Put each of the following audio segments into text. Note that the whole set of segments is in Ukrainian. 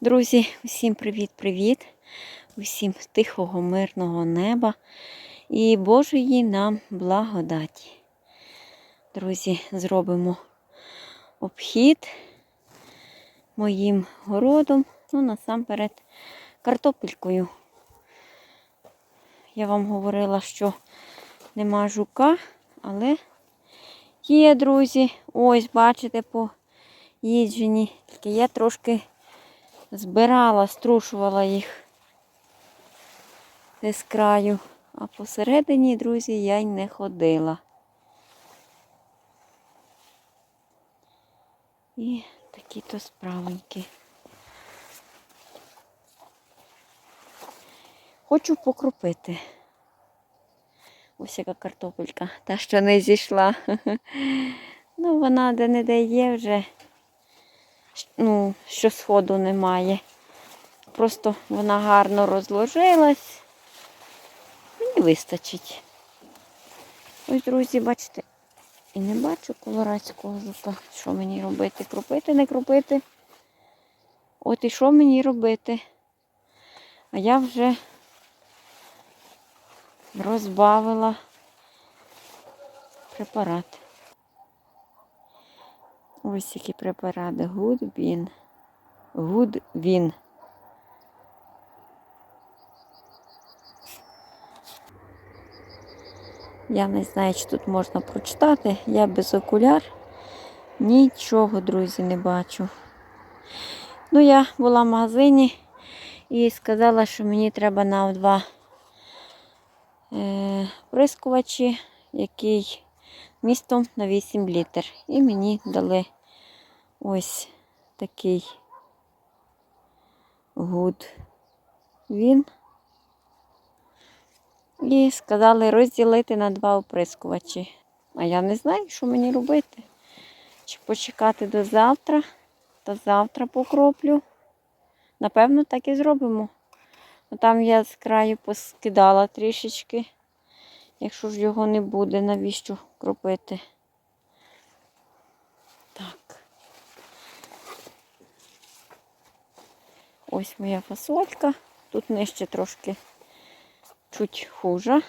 Друзі, усім привіт-привіт! Усім тихого, мирного неба і Божої нам благодаті. Друзі, зробимо обхід моїм городом, ну, насамперед, картопелькою. Я вам говорила, що нема жука, але є, друзі. Ось, бачите, по їджені. Тільки я трошки збирала, струшувала їх з краю. А посередині, друзі, я й не ходила. І такі то справоньки. Хочу покропити. Ось яка картопелька, та, що не зійшла. Ну, вона де-не-де є вже, ну, що сходу немає. Просто вона гарно розложилась. Мені вистачить. Ось, друзі, бачите, і не бачу колорадського жука. Що мені робити? Кропити, не кропити? От і що мені робити? А я вже розбавила препарат. Ось які препарати. Гудбін. Гудвін. Я не знаю, чи тут можна прочитати. Я без окуляр. Нічого, друзі, не бачу. Ну, я була в магазині і сказала, що мені треба на два е, прискувачі, який містом на 8 літр. І мені дали ось такий гуд він. І сказали розділити на два оприскувачі. А я не знаю, що мені робити. Чи почекати до завтра, та завтра покроплю. Напевно, так і зробимо. Там я з краю поскидала трішечки. Якщо ж його не буде, навіщо кропити? Ось моя фасолька. Тут нижче трошки чуть хуже.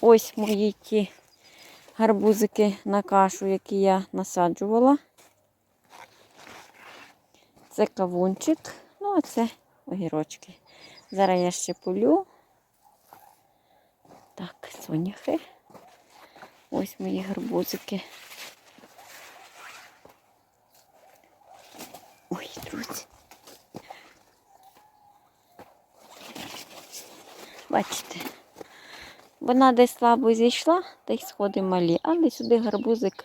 Ось мої ті гарбузики на кашу, які я насаджувала. Це кавунчик, ну а це огірочки. Зараз я ще полю. Так, соняхи. Ось мої гарбузики. Ой, друзі. Бачите, вона десь слабо зійшла, та й сходи малі, але сюди гарбузик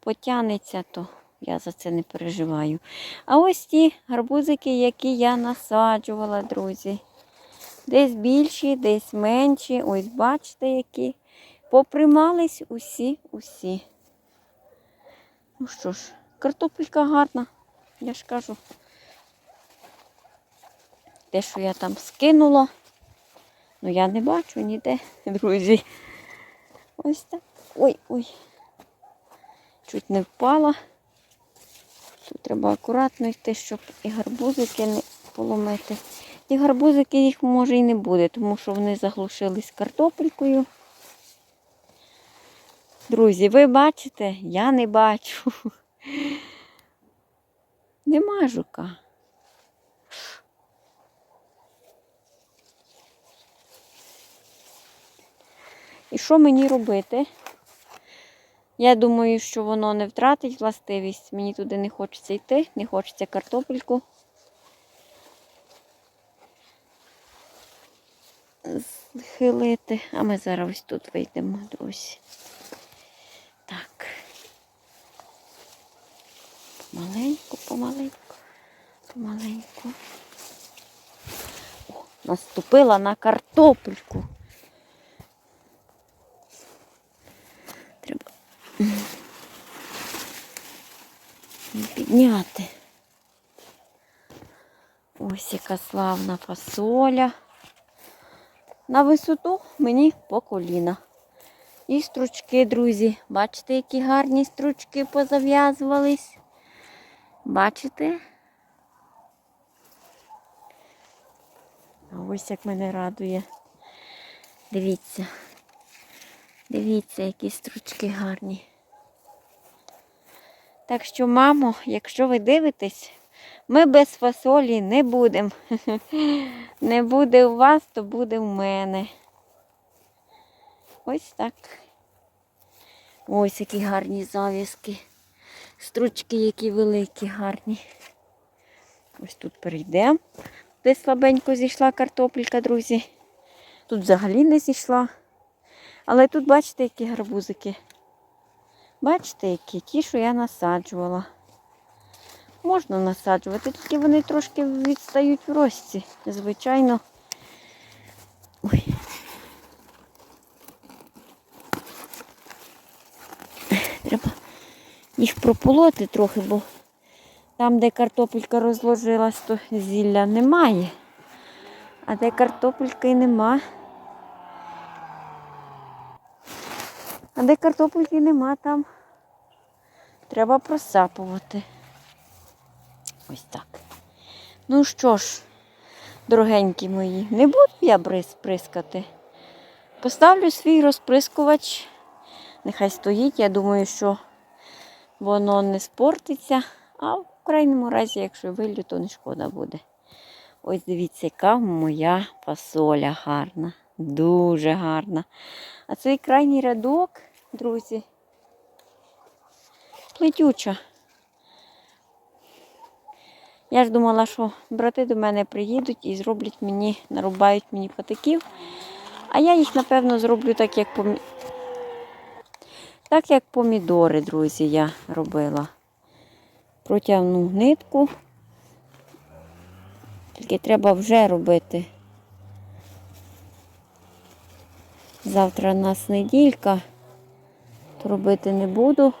потягнеться, то я за це не переживаю. А ось ті гарбузики, які я насаджувала, друзі. Десь більші, десь менші. Ось бачите, які. Поприймались усі-усі. Ну що ж, картопелька гарна, я ж кажу. Те, що я там скинула, ну я не бачу ніде, друзі. Ось так. Ой-ой. Чуть не впала. Тут треба акуратно йти, щоб і гарбузики не поломити. І гарбузики їх може і не буде, тому що вони заглушились картопелькою. Друзі, ви бачите? Я не бачу. Нема жука. І що мені робити? Я думаю, що воно не втратить властивість. Мені туди не хочеться йти, не хочеться картопельку. Схилити. А ми зараз ось тут вийдемо, друзі. Так. Помаленьку, помаленьку, помаленьку. О, наступила на картопельку. Підняти. Ось яка славна фасоля. На висоту мені по коліна. І стручки, друзі. Бачите, які гарні стручки позав'язувались. Бачите? Ось як мене радує. Дивіться. Дивіться, які стручки гарні. Так що, мамо, якщо ви дивитесь, ми без фасолі не будемо. Не буде у вас, то буде в мене. Ось так. Ось які гарні завіски. Стручки, які великі, гарні. Ось тут перейдемо. Де слабенько зійшла картопелька, друзі. Тут взагалі не зійшла. Але тут бачите, які гарбузики. Бачите, які? Ті, що я насаджувала. Можна насаджувати, тільки вони трошки відстають в рості. Звичайно. Ой. Треба їх прополоти трохи, бо там, де картопелька розложилась, то зілля немає. А де картопельки нема. Де картопельки нема, там треба просапувати. Ось так. Ну що ж, дорогенькі мої, не буду я бриз прискати. Поставлю свій розприскувач. Нехай стоїть. Я думаю, що воно не спортиться. А в крайньому разі, якщо вилю, то не шкода буде. Ось дивіться, яка моя фасоля гарна. Дуже гарна. А цей крайній рядок, друзі, плетюча. Я ж думала, що брати до мене приїдуть і зроблять мені, нарубають мені патиків. А я їх, напевно, зроблю так, як помі... так, як помідори, друзі, я робила. Протягну нитку. Тільки треба вже робити. Завтра у нас неділька, то робити не буду.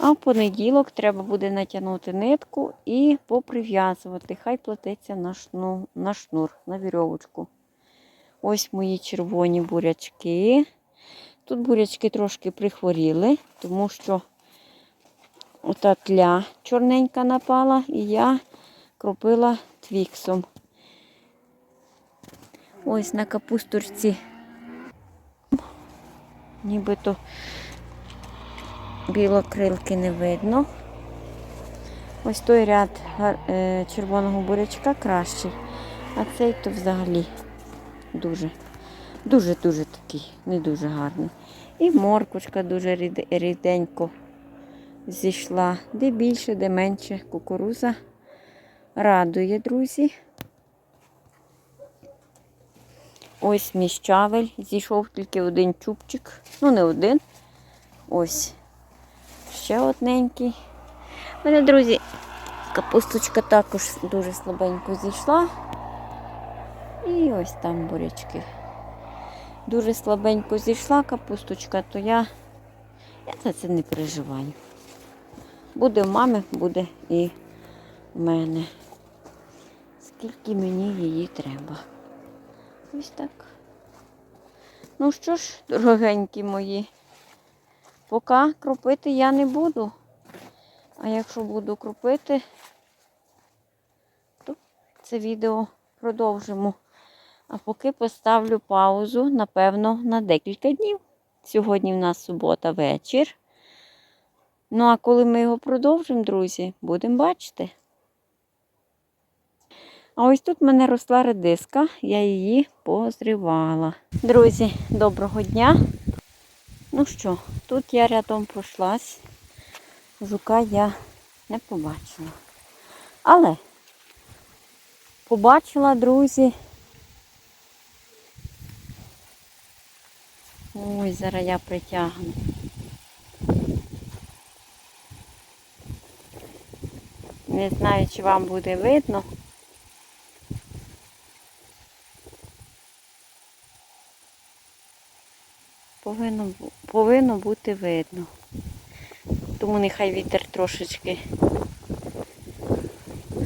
А в понеділок треба буде натягнути нитку і поприв'язувати. Хай плететься на, шну, на шнур, на вірьовочку. Ось мої червоні бурячки. Тут бурячки трошки прихворіли, тому що ота тля чорненька напала, і я кропила твіксом. Ось на капустурці. Нібито білокрилки не видно. Ось той ряд е, червоного бурячка кращий, а цей то взагалі дуже, дуже-дуже такий, не дуже гарний. І морквочка дуже рід- ріденько зійшла. Де більше, де менше кукуруза. Радує, друзі. Ось мій щавель. Зійшов тільки один чубчик. Ну, не один. Ось. Ще одненький. У мене, друзі, капусточка також дуже слабенько зійшла. І ось там бурячки. Дуже слабенько зійшла капусточка, то я, я за це не переживаю. Буде в мами, буде і в мене. Скільки мені її треба. Ось так. Ну що ж, дорогенькі мої, поки кропити я не буду. А якщо буду кропити, то це відео продовжимо. А поки поставлю паузу, напевно, на декілька днів. Сьогодні в нас субота вечір. Ну, а коли ми його продовжимо, друзі, будемо бачити. А ось тут в мене росла редиска, я її позривала. Друзі, доброго дня. Ну що, тут я рядом пройшлась. Жука я не побачила. Але побачила, друзі. Ой, зараз я притягну. Не знаю, чи вам буде видно. Повинно, повинно бути видно. Тому нехай вітер трошечки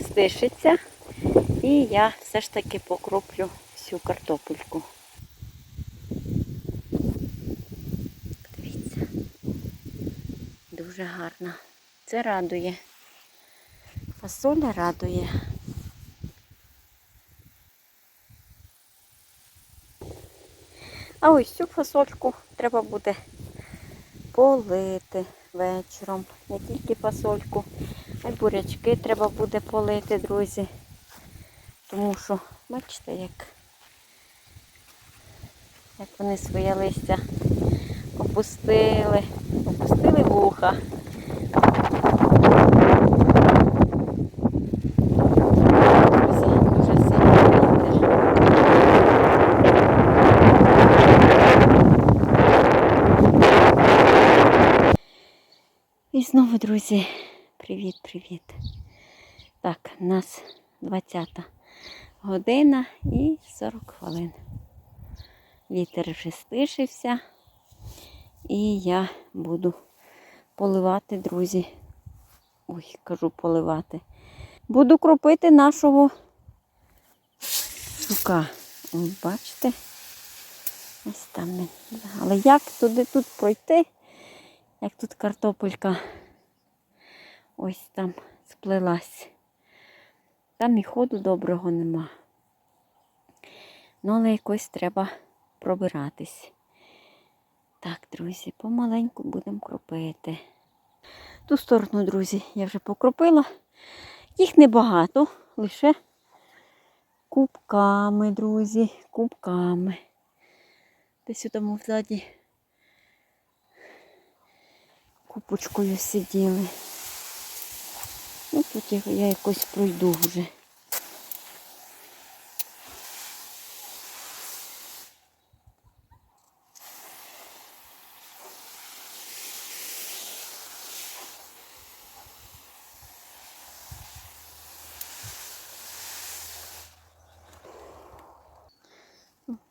стишиться. І я все ж таки покроплю всю картопельку. Подивіться. Дуже гарна. Це радує. Фасоля радує. А ось цю фасольку треба буде полити вечором. Не тільки фасольку, а й бурячки треба буде полити, друзі. Тому що, бачите, як, як вони своє листя опустили, опустили вуха. Друзі, дуже сильний вітер. І знову, друзі, привіт-привіт. Так, у нас 20 година і 40 хвилин. Вітер вже стишився. І я буду поливати, друзі. Ой, кажу поливати. Буду кропити нашого жука. Ось бачите? Ось там. Але як туди тут пройти? Як тут картопелька ось там сплелась. Там і ходу доброго нема. Ну, але якось треба пробиратись. Так, друзі, помаленьку будемо кропити. Ту сторону, друзі, я вже покропила. Їх небагато, лише кубками, друзі, кубками. Десь там взаді купочкою сиділи. Ну, тут я, якось пройду вже.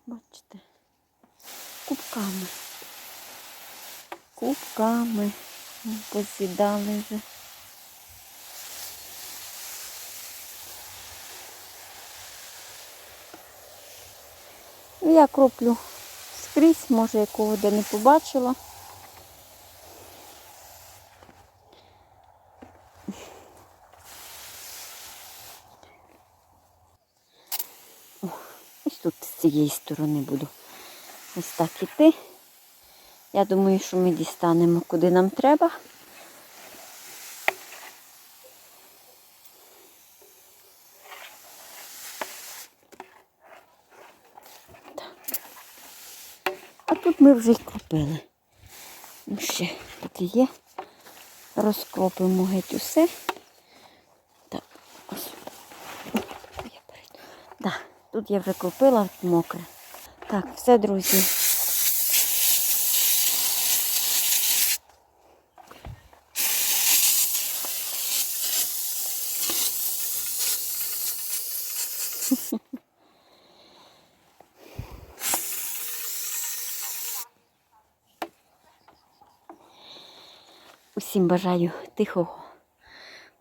Бачите, кубками. Кубками. Посідали вже. Я кроплю скрізь, може якого де не побачила. Ось тут з цієї сторони буду ось так іти. Я думаю, що ми дістанемо, куди нам треба. Ми вже й кропили. Ну, ще тут є. Розкропимо геть усе. Так, ось. Да, тут я вже кропила мокре. Так, все, друзі. Усім бажаю тихого,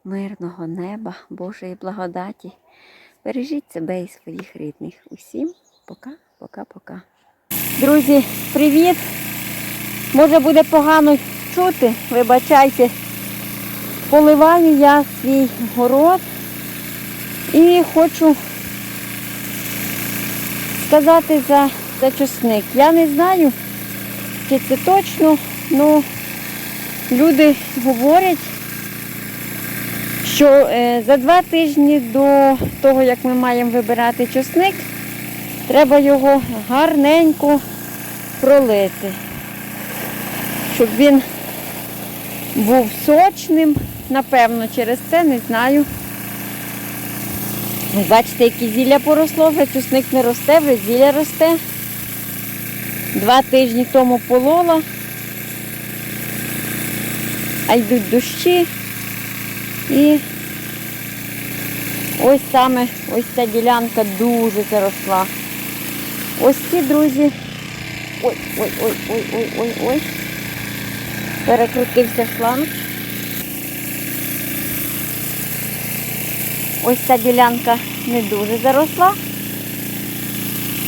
мирного неба, Божої благодаті. Бережіть себе і своїх рідних. Усім пока, пока, пока. Друзі, привіт! Може буде погано чути, вибачайте. Поливаю я свій город і хочу сказати за, за чесник. Я не знаю, чи це точно, але люди говорять, що е, за два тижні до того, як ми маємо вибирати чесник, треба його гарненько пролити, щоб він був сочним. Напевно, через це не знаю. Ви бачите, які зілля поросло, вже чесник не росте, вже зілля росте. Два тижні тому полола а йдуть дощі. І ось саме ось ця ділянка дуже заросла. Ось ці друзі. Ой, ой, ой, ой, ой, ой, ой. Перекрутився шланг. Ось ця ділянка не дуже заросла.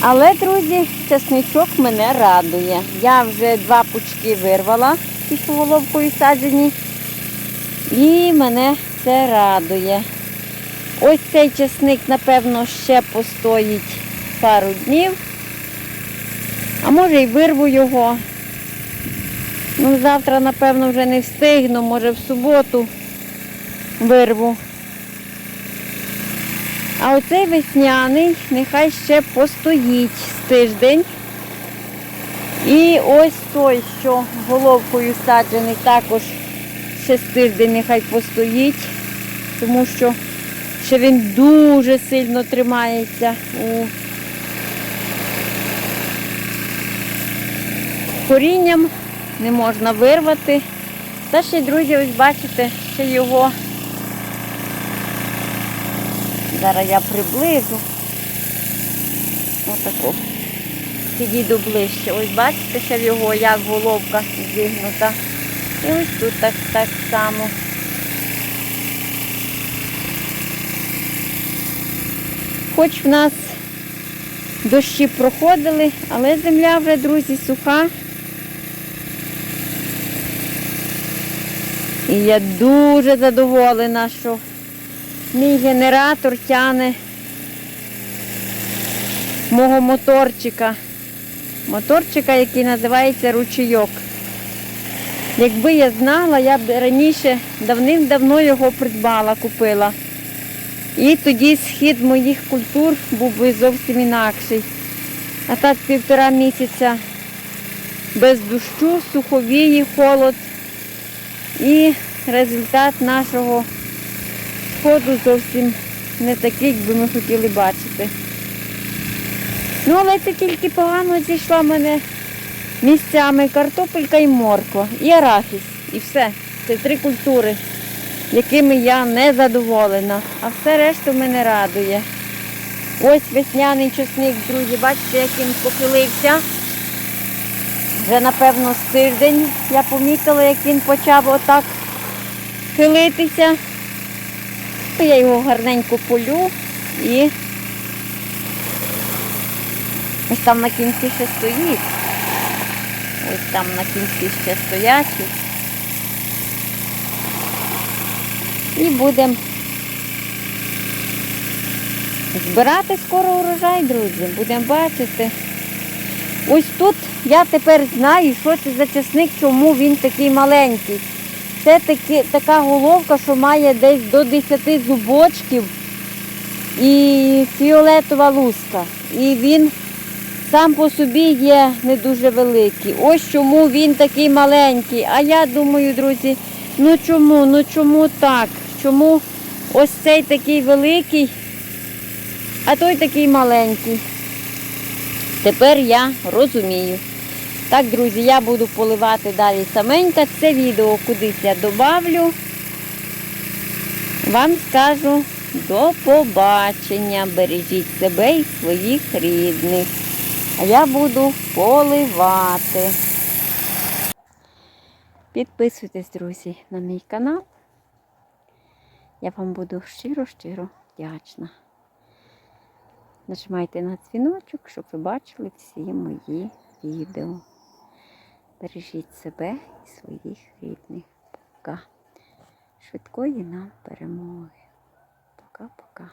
Але, друзі, часничок мене радує. Я вже два пучки вирвала під головкою саджені. І мене це радує. Ось цей часник, напевно, ще постоїть пару днів. А може й вирву його. Ну, завтра, напевно, вже не встигну, може в суботу вирву. А оцей весняний нехай ще постоїть з тиждень. І ось той, що головкою саджений, також ще з нехай постоїть, тому що ще він дуже сильно тримається у корінням, не можна вирвати. Та ще, друзі, ось бачите, ще його. Зараз я приближу. Отаку. Підійду ближче. Ось бачите, ще в його як головка зігнута. І ось тут так, так само. Хоч в нас дощі проходили, але земля вже, друзі, суха. І я дуже задоволена, що мій генератор тяне мого моторчика. Моторчика, який називається ручійок. Якби я знала, я б раніше давним-давно його придбала, купила. І тоді схід моїх культур був би зовсім інакший. А так півтора місяця без дощу, суховії, холод. І результат нашого сходу зовсім не такий, як би ми хотіли бачити. Ну, але це тільки погано зійшла в мене місцями картопелька і морква, і арахіс. І все. Це три культури, якими я не задоволена. А все решту мене радує. Ось весняний чесник, друзі, бачите, як він похилився. Вже, напевно, з тиждень я помітила, як він почав отак хилитися. Я його гарненько полю і ось там на кінці ще стоїть. Ось там на кінці ще стоять. І будемо збирати скоро урожай, друзі. Будемо бачити. Ось тут я тепер знаю, що це за часник, чому він такий маленький. Це таки, така головка, що має десь до 10 зубочків і фіолетова луска. І він сам по собі є не дуже великий. Ось чому він такий маленький. А я думаю, друзі, ну чому, ну чому так? Чому ось цей такий великий, а той такий маленький? Тепер я розумію. Так, друзі, я буду поливати далі саменька. Це відео кудись я добавлю. Вам скажу до побачення. Бережіть себе і своїх рідних. А я буду поливати. Підписуйтесь, друзі, на мій канал. Я вам буду щиро-щиро вдячна. Нажимайте на дзвіночок, щоб ви бачили всі мої відео. Бережіть себе і своїх рідних. Пока. Швидкої нам перемоги. Пока-пока.